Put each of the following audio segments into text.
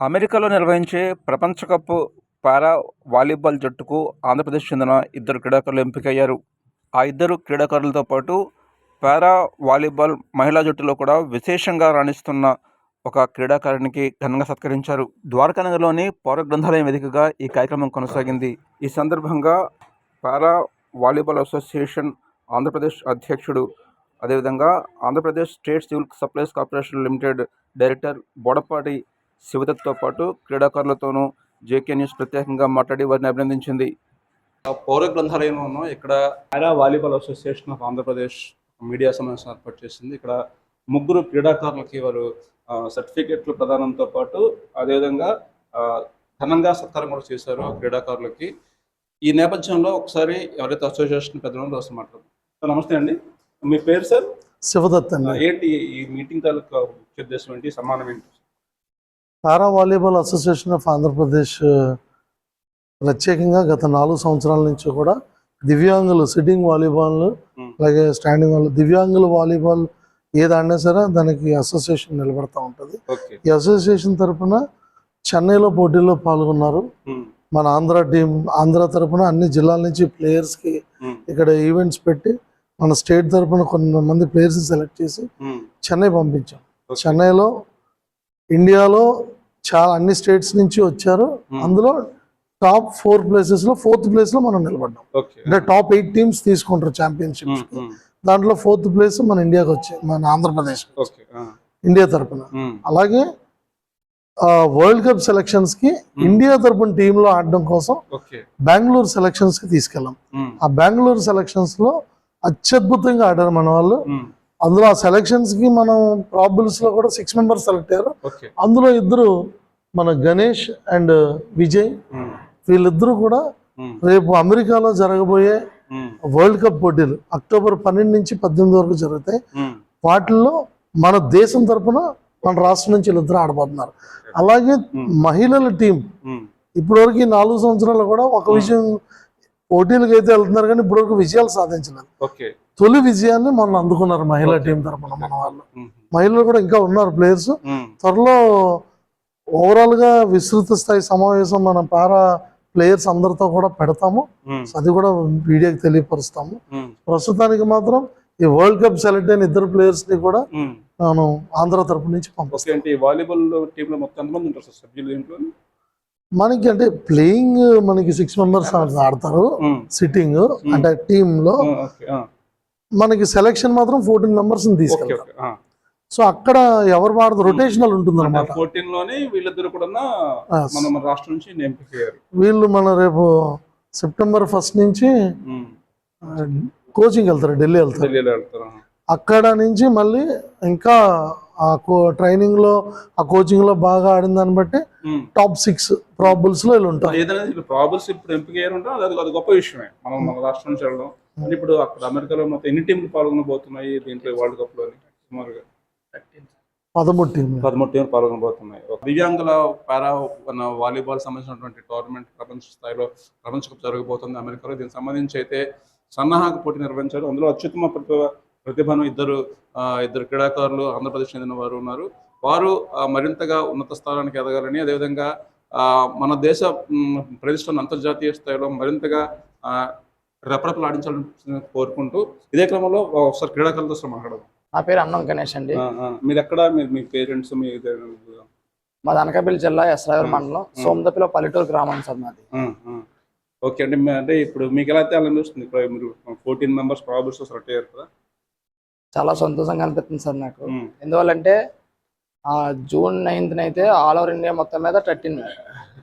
అమెరికాలో నిర్వహించే ప్రపంచ కప్ పారా వాలీబాల్ జట్టుకు ఆంధ్రప్రదేశ్ చెందిన ఇద్దరు క్రీడాకారులు ఎంపికయ్యారు. ఆ ఇద్దరు క్రీడాకారులతో పాటు పారా వాలీబాల్ మహిళా జట్టులో కూడా విశేషంగా రాణిస్తున్న ఒక క్రీడాకారునికి ఘనంగా సత్కరించారు. ద్వారకానగర్లోని పౌర గ్రంథాలయం వేదికగా ఈ కార్యక్రమం కొనసాగింది. ఈ సందర్భంగా పారా వాలీబాల్ అసోసియేషన్ ఆంధ్రప్రదేశ్ అధ్యక్షుడు అదేవిధంగా Andhra Pradesh state civil supplies corporation limited director Bodapati శివదత్తో పాటు క్రీడాకారులతోనూ జేకే న్యూస్ ప్రత్యేకంగా మాట్లాడి వారిని అభినందించింది. పౌర గ్రంథాలయంలో ఉన్నాం ఇక్కడ para volleyball association of Andhra Pradesh media సమావేశం ఏర్పాటు చేసింది. ఇక్కడ ముగ్గురు క్రీడాకారులకి వారు సర్టిఫికెట్లు ప్రదానంతో పాటు అదేవిధంగా ఆ, ఘనంగా సత్కారం కూడా చేశారు ఆ క్రీడాకారులకి. ఈ నేపథ్యంలో ఒకసారి ఎవరైతే అసోసియేషన్ పెద్దలు వస్తే మాట్లాడదాం. సార్ నమస్తే అండి. మీ పేరు సార్? శివదత్ అండి. ఏంటి ఈ మీటింగ్ తాలూకా ముఖ్య ఉద్దేశం ఏంటి? సమానం ఏంటి? Para volleyball association of Andhra Pradesh ప్రత్యేకంగా గత నాలుగు సంవత్సరాల నుంచి కూడా దివ్యాంగులు సిట్టింగ్ వాలీబాల్. అలాగే స్టాండింగ్ వాల్ దివ్యాంగుల వాలీబాల్ ఏది ఆడినా సరే దానికి అసోసియేషన్ నిలబడతా ఉంటుంది. ఈ అసోసియేషన్ తరపున చెన్నైలో పోటీల్లో పాల్గొన్నారు. మన ఆంధ్ర టీం ఆంధ్ర తరపున అన్ని జిల్లాల నుంచి ప్లేయర్స్కి ఇక్కడ ఈవెంట్స్ పెట్టి మన స్టేట్ తరపున కొంతమంది ప్లేయర్స్ సెలెక్ట్ చేసి చెన్నై పంపించాం. చెన్నైలో ఇండియాలో చాలా అన్ని స్టేట్స్ నుంచి వచ్చారు. అందులో టాప్ ఫోర్ ప్లేసెస్లో ఫోర్త్ ప్లేస్లో మనం నిలబడ్డాం. అంటే టాప్ ఎయిట్ టీమ్స్ తీసుకుంటారు ఛాంపియన్షిప్ దాంట్లో ఫోర్త్ ప్లేస్ మన ఇండియాకి వచ్చాయి మన ఆంధ్రప్రదేశ్ ఇండియా తరపున. ఉమ్, అలాగే వరల్డ్ కప్ సెలక్షన్స్కి ఇండియా తరపున టీమ్లో ఆడడం కోసం బెంగళూరు సెలక్షన్స్కి తీసుకెళ్ళాం. ఆ బెంగళూరు సెలక్షన్స్లో అత్యద్భుతంగా ఆడారు మన వాళ్ళు. అందులో ఆ సెలక్షన్స్కి మనం ప్రాబుల్స్లో కూడా సిక్స్ మెంబర్స్ సెలెక్ట్ అయ్యారు. అందులో ఇద్దరు మన గణేష్ అండ్ విజయ్. వీళ్ళిద్దరూ కూడా రేపు అమెరికాలో జరగబోయే వరల్డ్ కప్ పోటీలు అక్టోబర్ పన్నెండు నుంచి పద్దెనిమిది వరకు జరుగుతాయి. వాటిల్లో మన దేశం తరపున మన రాష్ట్రం నుంచి వీళ్ళిద్దరు ఆడబోతున్నారు. అలాగే మహిళల టీం ఇప్పటివరకు ఈ నాలుగు సంవత్సరాలు కూడా ఒక విజయం పోటీలకు అయితే వెళ్తున్నారు కానీ ఇప్పటివరకు విజయాలు సాధించలేదు. తొలి విజయాన్ని మొన్న అందుకున్నారు మహిళా టీం తరపున మన వాళ్ళు. మహిళలు కూడా ఇంకా ఉన్నారు ప్లేయర్స్ త్వరలో ఓవరాల్గా విస్తృత స్థాయి సమావేశం మన పారా ప్లేయర్స్ అందరితో కూడా పెడతాము. అది కూడా వీడియోకి తెలియపరుస్తాము. ప్రస్తుతానికి మాత్రం ఈ వరల్డ్ కప్ సెలెక్ట్ అయిన ఇద్దరు ప్లేయర్స్ని కూడా. మనం ఆంధ్ర తరపు నుంచి పంపిస్తాం. వాలీబాల్ టీంలో మొత్తం సభ్యులు మనకి అంటే ప్లేయింగ్ మనకి సిక్స్ మెంబర్స్ ఆడతారు. సిట్టింగ్ అంటే టీమ్లో ఆ, మనకి సెలెక్షన్ మాత్రం ఫోర్టీన్ మెంబర్స్ ఓకే తీసుకెళ్తాం ఓకే ఆ. సో అక్కడ ఎవరు వాడదు? రొటేషనల్ ఉంటుంది అనమాట ఫోర్టీన్లోనే వీళ్ళిద్దరు కూడా మన మన రాష్ట్రం నుంచి ఎంపిక అయ్యారు. వీళ్ళు మన రేపు సెప్టెంబర్ ఫస్ట్ నుంచి కోచింగ్ వెళ్తారు ఢిల్లీ వెళ్తారు. అక్కడ నుంచి మళ్ళీ ఇంకా ఆ కో ట్రైనింగ్లో ఆ కోచింగ్లో బాగా ఆడిన దాన్ని బట్టి. టాప్ సిక్స్ ప్రాబుల్స్లో వీళ్ళు ఉంటారు. ఏదైనా ఇప్పుడు ప్రాబల్స్ ఇప్పుడు ఎంపిక అయ్యారంటే అది అది గొప్ప విషయమే. మనం మన రాష్ట్రం నుంచి వెళ్ళడం. అంటే ఇప్పుడు అక్కడ అమెరికాలో మొత్తం ఎన్ని టీంలు పాల్గొనబోతున్నాయి దీంట్లో వరల్డ్ కప్లోని సుమారుగా. పదమూడు టీం పదమూడు టీంలు పాల్గొనబోతున్నాయి దివ్యాంగుల పారా వాలీబాల్ సంబంధించినటువంటి టోర్నమెంట్ ప్రపంచ స్థాయిలో ప్రపంచ కప్ జరగబోతుంది అమెరికాలో. దీనికి సంబంధించి అయితే సన్నాహక పోటీ నిర్వహించారు. అందులో అత్యుత్తమ ప్రతిభ ప్రతిభను ఇద్దరు ఇద్దరు క్రీడాకారులు ఆంధ్రప్రదేశ్ చెందిన వారు ఉన్నారు. వారు మరింతగా ఉన్నత స్థానానికి ఎదగాలని అదేవిధంగా మన దేశ మ్, ప్రతిష్టను అంతర్జాతీయ స్థాయిలో మరింతగా ఆ, రెపరెపలాడించాలని కోరుకుంటూ ఇదే క్రమంలో ఒకసారి క్రీడాకారులతో అసలు మాట్లాడదాం. నా పేరు అన్నం గణేష్ అండి. మీరు ఎక్కడ మీరు మీ పేరెంట్స్ మీ మాది అనకాపల్లి జిల్లా ఎస్రావర్ మండలం. సోమదప్పిలో పల్లెటూరు గ్రామం సార్ మాది. ఓకే మీ- అంటే ఇప్పుడు మీకు ఎలా అయితే అలా అనిపిస్తుంది ఇప్పుడు మీరు ఫోర్టీన్ మెంబర్స్ ప్రాబల్స్ సెలెక్ట్ అయ్యారు కదా. చాలా సంతోషంగా అనిపిస్తుంది సార్ నాకు. ఎందువల్లంటే ఆ, జూన్ నైన్త్ అయితే ఆల్ ఓవర్ ఇండియా మొత్తం మీద thirteen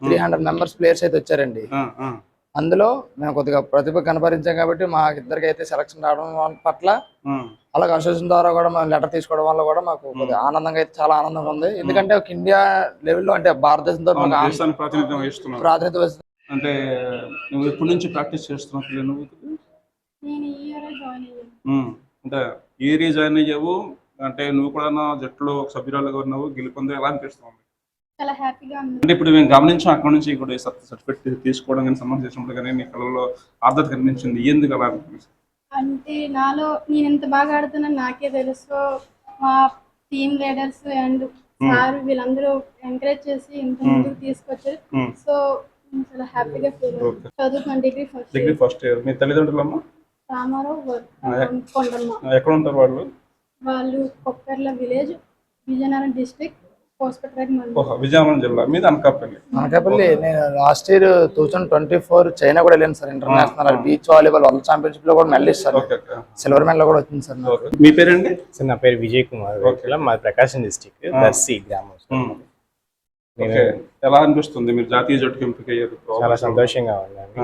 three hundred members players అయితే వచ్చారండి. అందులో మేము కొద్దిగా ప్రతిభ కనపరించాం కాబట్టి మా ఇద్దరికి అయితే సెలక్షన్ రావడం పట్ల. అలాగే అసోసియేషన్ ద్వారా కూడా మేము లెటర్ తీసుకోవడం వల్ల కూడా మాకు కొద్దిగా ఆనందంగా అయితే చాలా ఆనందంగా ఉంది. ఎందుకంటే ఒక ఇండియా లెవెల్లో అంటే భారతదేశంతో ప్రాతినిధ్యం. అంటే నువ్వు ఎప్పటి నుంచి ప్రాక్టీస్ చేస్తున్నావు నువ్వు నేను ఈ ఇయర్ జాయిన్ అయ్యాను. ఉమ్, అంటే ఈ ఏరియా జాయిన్ అయ్యావు అంటే నువ్వు కూడా నా జట్టులో సభ్యురాలుగా ఉన్నావు. గెలుపొందే ఎలా అనిపిస్తుంది చాలా హ్యాపీగా ఉంది. అంటే ఇప్పుడు మేము గమనించాం అక్కడ నుంచి కూడా సర్టిఫికెట్ తీసుకోవడం కానీ సంబంధం చేసినప్పుడు కానీ నీ కళలో ఆర్ద్రత కనిపించింది. ఎందుకు అలా అనిపించింది అంటే నాలో నేను ఎంత బాగా ఆడుతున్నాను నాకే తెలుసు. మా టీమ్ లీడర్స్ అండ్ సార్ వీళ్ళందరూ ఎంకరేజ్ చేసి ఇంత ముందుకు తీసుకొచ్చారు. సో నేను చాలా హ్యాపీగా ఫీల్. చదువుకున్నాను degree first degree first year మీ తల్లిదండ్రులమ్మా? రామారావు కొండమ్మ. ఎక్కడ ఉంటారు వాళ్ళు? వాళ్ళు కొప్పర్ల విలేజ్ విజయనగరం డిస్ట్రిక్ట్ విజయనగరం జిల్లా. మీద అనకాపల్లి. అనకాపల్లి నేను last year two thousand twenty four China కూడా వెళ్ళాను sir international. Beach volleyball world ఛాంపియన్షిప్లో కూడా మెడల్ ఓకే సిల్వర్ మెడల్ కూడా వచ్చింది సార్. మీ పేరండి? సార్ నా పేరు విజయ్ కుమార్. మా ప్రకాశం డిస్టిక్ దర్శి గ్రామం సార్. ఎలా అనిపిస్తుంది? మీరు జాతీయ జట్టుకు ఎంపిక అయ్యారు. చాలా సంతోషంగా ఉందండి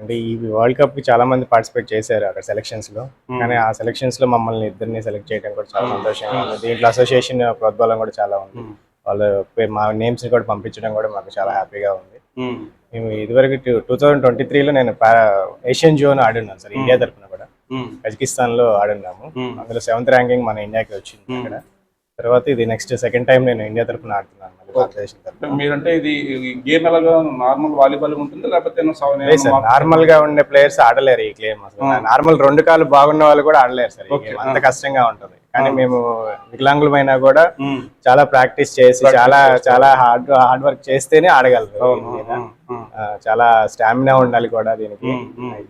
అంటే ఈ వరల్డ్ కప్కి చాలా మంది పార్టిసిపేట్ చేశారు అక్కడ సెలక్షన్స్లో Hmm. కానీ ఆ సెలక్షన్స్లో మమ్మల్ని ఇద్దరిని సెలెక్ట్ చేయడం కూడా చాలా సంతోషంగా ఉంది దీంట్లో అసోసియేషన్ ప్రోద్బలం కూడా చాలా ఉంది మ్మ్. వాళ్ళు మా నేమ్స్ కూడా పంపించడం కూడా మాకు చాలా హ్యాపీగా ఉంది మ్మ్. మేము ఇదివరకు టూ థౌజండ్ ట్వంటీ త్రీలో నేను పారా ఏషియన్ జోన్ ఆడున్నాను సార్ ఇండియా తరఫున కూడా. కజకిస్తాన్లో ఆడున్నాము Hmm. అందులో సెవెంత్ ర్యాంకింగ్ మన ఇండియాకి వచ్చింది Hmm. అక్కడ తర్వాత ఇది నెక్స్ట్ సెకండ్ టైం నేను ఇండియా తరఫున ఆడుతున్నాను మీరంటే ఇది గేమ్ ఎలాగా నార్మల్ వాలీబాల్ ఉంటుంది లేకపోతే నార్మల్గా ఉండే ప్లేయర్స్ ఆడలేరు ఈ గేమ్ అసలు. నార్మల్ రెండు కాళ్ళు బాగున్న వాళ్ళు కూడా ఆడలేరు సార్. అంత కష్టంగా ఉంటుంది కానీ. మేము వికలాంగులమైనా కూడా. చాలా ప్రాక్టీస్ చేసి చాలా. చాలా హార్డ్ హార్డ్ వర్క్ చేస్తేనే ఆడగలరు చాలా స్టామినా ఉండాలి కూడా దీనికి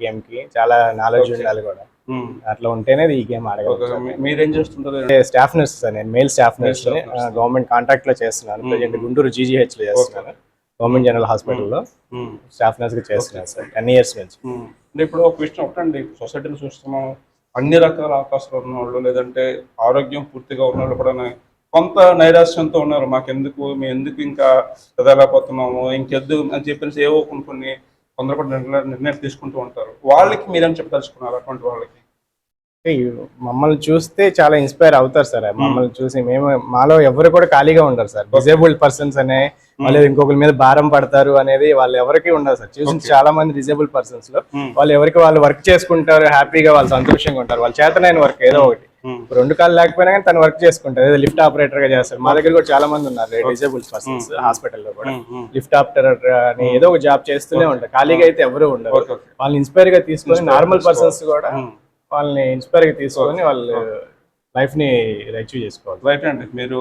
గేమ్కి చాలా నాలెడ్జ్. ఉండాలి కూడా. అట్లా ఉంటేనే ఈ గేమ్. ఆడగలరు మీ- మీరేం చేస్తుంటారు స్టాఫ్ నర్స్ సార్ నేను మెయిల్ స్టాఫ్ నర్స్. గవర్నమెంట్ కాంట్రాక్ట్లో చేస్తున్నాను. ప్రజెంట్ గుంటూరు జీజీహెచ్లో చేస్తున్నాను గవర్నమెంట్ జనరల్ హాస్పిటల్లో. స్టాఫ్ నర్స్గా చేస్తున్నాను సార్ టెన్ ఇయర్స్ నుంచి. అంటే ఇప్పుడు ఒక విషయం ఒకటండి సొసైటీలో చూస్తున్నాం అన్ని రకాల అవకాశాలు ఉన్నవాళ్ళు లేదంటే ఆరోగ్యం పూర్తిగా ఉన్నవాళ్ళు కూడా కొంత నైరాశ్యంతో ఉన్నారు. మాకెందుకు? మేము ఎందుకు ఇంకా చదవలేకపోతున్నాము? ఇంకెద్దు అని చెప్పేసి ఏవో కొన్ని కొన్ని తొందరపడి నిర్ణయాలు తీసుకుంటూ ఉంటారు. వాళ్ళకి మీరేం చెప్పదలుచుకున్నారు అటువంటి వాళ్ళకి? మమ్మల్ని చూస్తే చాలా ఇన్స్పైర్ అవుతారు సార్. మమ్మల్ని చూసి మేము మాలో ఎవరు కూడా ఖాళీగా ఉండరు సార్. డిజేబుల్డ్ పర్సన్స్ అనే వాళ్ళు ఇంకొకరి మీద భారం పడతారు అనేది వాళ్ళు ఎవరికి ఉండదు సార్. చూసిన చాలా మంది డిజేబుల్డ్ పర్సన్స్లో. వాళ్ళు ఎవరికి వాళ్ళు వర్క్ చేసుకుంటారు హ్యాపీగా వాళ్ళు సంతోషంగా ఉంటారు. వాళ్ళ చేతనైన వర్క్ ఏదో ఒకటి. రెండు కాళ్ళు లేకపోయినా కానీ తను వర్క్ చేసుకుంటారు లిఫ్ట్ ఆపరేటర్గా చేస్తారు మా దగ్గర కూడా చాలా మంది ఉన్నారు. డిజేబుల్డ్ పర్సన్స్ హాస్పిటల్లో కూడా. మ్మ్. లిఫ్ట్ ఆపరేటర్ అని ఏదో ఒక జాబ్ చేస్తూనే ఉంటారు. ఖాళీగా అయితే ఎవరు ఉండరు. వాళ్ళని ఇన్స్పైర్గా తీసుకొని నార్మల్ పర్సన్స్ కూడా. వాళ్ళని ఇన్స్పైర్గా తీసుకొని వాళ్ళు లైఫ్ని అచీవ్ చేసుకోవాలి. రైట్ అండి. మీరు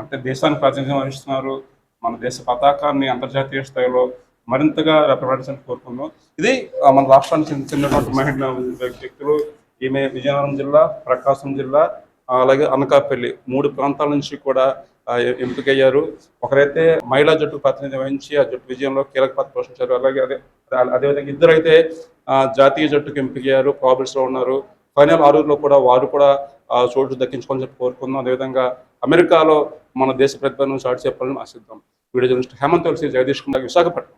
అంటే దేశానికి ప్రాతినిధ్యం వహిస్తున్నారు. మన దేశ పతాకాన్ని అంతర్జాతీయ స్థాయిలో మరింతగా రిప్రజెంటేషన్ కోరుకుందాం ఇది మన రాష్ట్రానికి చెందిన చెందినటువంటి మహిళా వ్యక్తులు ఈమె విజయనగరం జిల్లా ప్రకాశం జిల్లా అలాగే అనకాపల్లి మూడు ప్రాంతాల నుంచి కూడా ఎంపికయ్యారు. ఒకరైతే మహిళా జట్టు ప్రాతినిధ్యం వహించి ఆ జట్టు విజయంలో కీలక పాత్ర పోషించారు. అలాగే అదే అదేవిధంగా ఇద్దరు అయితే జాతీయ జట్టుకు ఎంపికయ్యారు ప్రాబిల్స్లో ఉన్నారు. ఫైనల్ ఆరుగురులో కూడా వారు కూడా చోటు దక్కించుకొని చెప్పి కోరుకుందాం. అదేవిధంగా అమెరికాలో మన దేశ ప్రతిభను చాటు చెప్పాలని ఆశిద్దాం. Video journalist Hemant Tulasi Jagadish Kumar Visakhapatnam.